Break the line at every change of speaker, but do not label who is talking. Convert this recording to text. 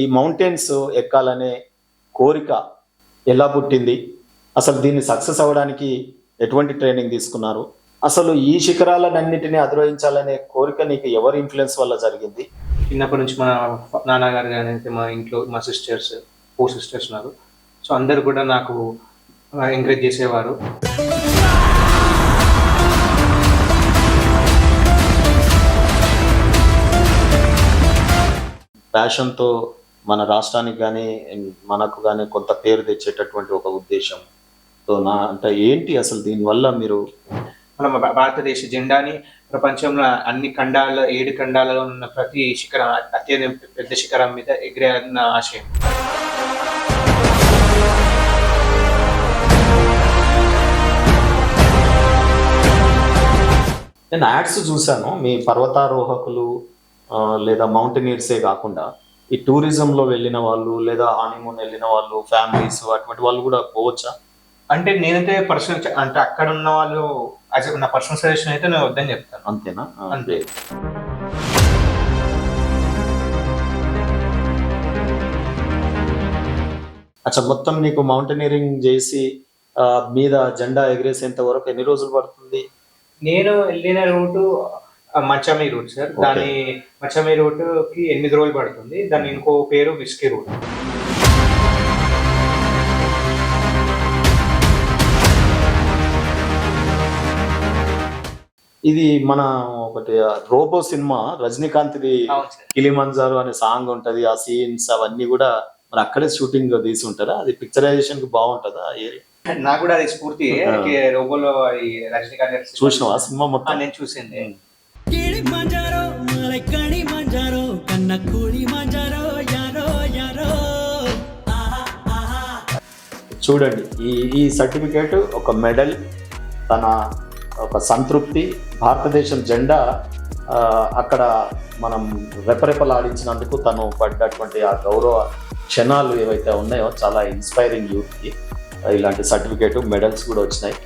ఈ మౌంటైన్స్ ఎక్కాలనే కోరిక ఎలా పుట్టింది? అసలు దీన్ని సక్సెస్ అవ్వడానికి ఎటువంటి ట్రైనింగ్ తీసుకున్నారు? అసలు ఈ శిఖరాలన్నింటినీ అధిరోహించాలనే కోరిక నీకు ఎవరి ఇన్ఫ్లుయెన్స్ వల్ల జరిగింది?
చిన్నప్పటి నుంచి మా నాన్నగారు కానీ మా ఇంట్లో మా సిస్టర్స్ ఫోర్ సిస్టర్స్ ఉన్నారు. సో అందరు కూడా నాకు ఎంకరేజ్ చేసేవారు.
ప్యాషన్తో మన రాష్ట్రానికి కానీ మనకు కానీ కొంత పేరు తెచ్చేటటువంటి ఒక ఉద్దేశం. సో నా అంటే ఏంటి అసలు దీనివల్ల మీరు
మన భారతదేశ జెండాని ప్రపంచంలో అన్ని ఖండాల ఏడు ఖండాలలో ఉన్న ప్రతి శిఖరం అత్యంత పెద్ద శిఖరం మీద ఎగిరేయాలన్న ఆశయం.
నేను యాడ్స్ చూశాను. మీ పర్వతారోహకులు లేదా మౌంటైనీర్సే కాకుండా ఈ టూరిజంలో వెళ్ళిన వాళ్ళు లేదా హానీమూన్ వెళ్ళిన వాళ్ళు ఫ్యామిలీస్ అటువంటి వాళ్ళు కూడా పోవచ్చా?
అంటే నేనైతే పర్సనల్ అంటే అక్కడ ఉన్న వాళ్ళు నా పర్సనల్ సజెషన్ అయితే నేను వద్దని చెప్తాను.
అంతేనా?
అంతే.
అచ్చా మొత్తం నీకు మౌంటైనీరింగ్ చేసి ఆ, మీద జెండా ఎగిరేసేంత వరకు ఎన్ని రోజులు పడుతుంది?
నేను వెళ్ళిన రూటు మచ్చమి రూట్ సార్. దాని మచ్చమి రూట్కి ఎనిమిది రోజులు పడుతుంది. దాని ఇంకో పేరు విస్కీ రూట్.
ఇది మన ఒకటి రోబో సినిమా రజనీకాంత్ది కిలిమంజారు అనే సాంగ్ ఉంటది. ఆ సీన్స్ అవన్నీ కూడా మరి అక్కడే షూటింగ్ తీసి ఉంటారా అది పిక్చరైజేషన్కి బాగుంటదా? ఏరియా
నాకు కూడా అది స్ఫూర్తి. రోబోలో రజనీకాంత్ గారి సినిమా
మొత్తం?
నేను చూసింది
చూడండి ఈ ఈ సర్టిఫికేట్ ఒక మెడల్ తన ఒక సంతృప్తి భారతదేశం జెండా అక్కడ మనం రెపరెపలాడించినందుకు తను పడ్డటువంటి ఆ గౌరవ క్షణాలు ఏవైతే ఉన్నాయో చాలా ఇన్స్పైరింగ్ యూత్కి ఇలాంటి సర్టిఫికేట్ మెడల్స్ కూడా వచ్చినాయి.